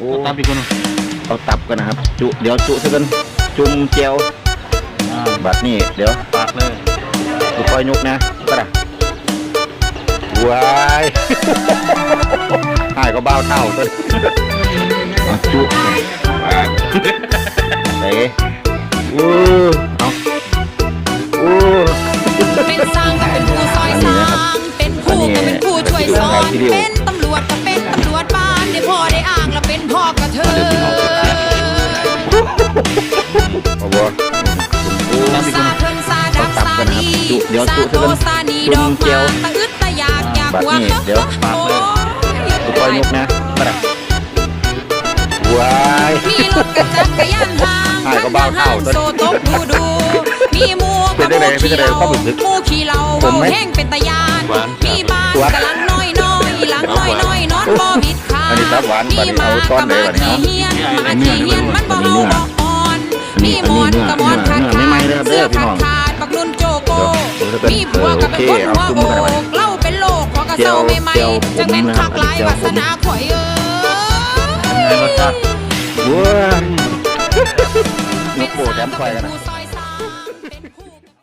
โอ้ตับอีกคนหนึ่งเอาตับกันนะครับ จุเดี๋ยวจุซะกันจุ่มเจียวอ่าบัดนี้เดี๋ยวปากเลยดูคอยยกนะก็ได้ว้ายหายก็บ้าวเท่าตัวนี้เอาจุเตะอู้เอาอู้เป็นสร้างก็เป็นผู้ซอยสร้างเป็นผู้ก็เป็นผู้ช่วยสอนเป็นตำรวจก็เป็นตำรวจบ้านได้พ่อได้อ่างแล้ว เป็นพ่อก็เธอเอาบ่อู้ ซาเทินซาดักซาดีเดี๋ยวซาจุโตซะกันซานีดอกเจียวมาตะอึดตะอยากอยากบัดนี้เดี๋ยวโอ้ดูคอยยกนะก็ได้ว้าย มีรถกระจักรยานทางหายก็บ้าเท่าโซตกดูดู มีหมูเป็นได้ไงเป็นได้ไงความรู้สึกหมูขี้เหล้าผมไหมแห้งเป็นตะยานหวานมีบ้านหวานกะลังน้อยน้อยหลังน้อยน้อยนอนบ่บิดขาอันนี้ รับหวานบัดนี้เอาต้อนเลยบัดนี้เอามีหมาขี้เนหมาขี้เฮียนมันบ่เฮาบ่อ่อนมีมอนกับมอนเนื้ขาอดเนื้อไม่ไหม้ขาดเด้อครับเด้เสื้ออพี่น้ขาอดงขาดบักนุ่นโจโก้เดี๋ยวเดี๋ยวจะเป็นมีผัวกับเป็นคนเออหัวโอเคโอกเอาจุ่มกันไปเล่าเป็นโลกขอกระเซาไม่ไหมเจียวจังแม่นคักหลายเจียววาสนาข่อยเอ้ในรสชาติว้าโปแถมควายกันะ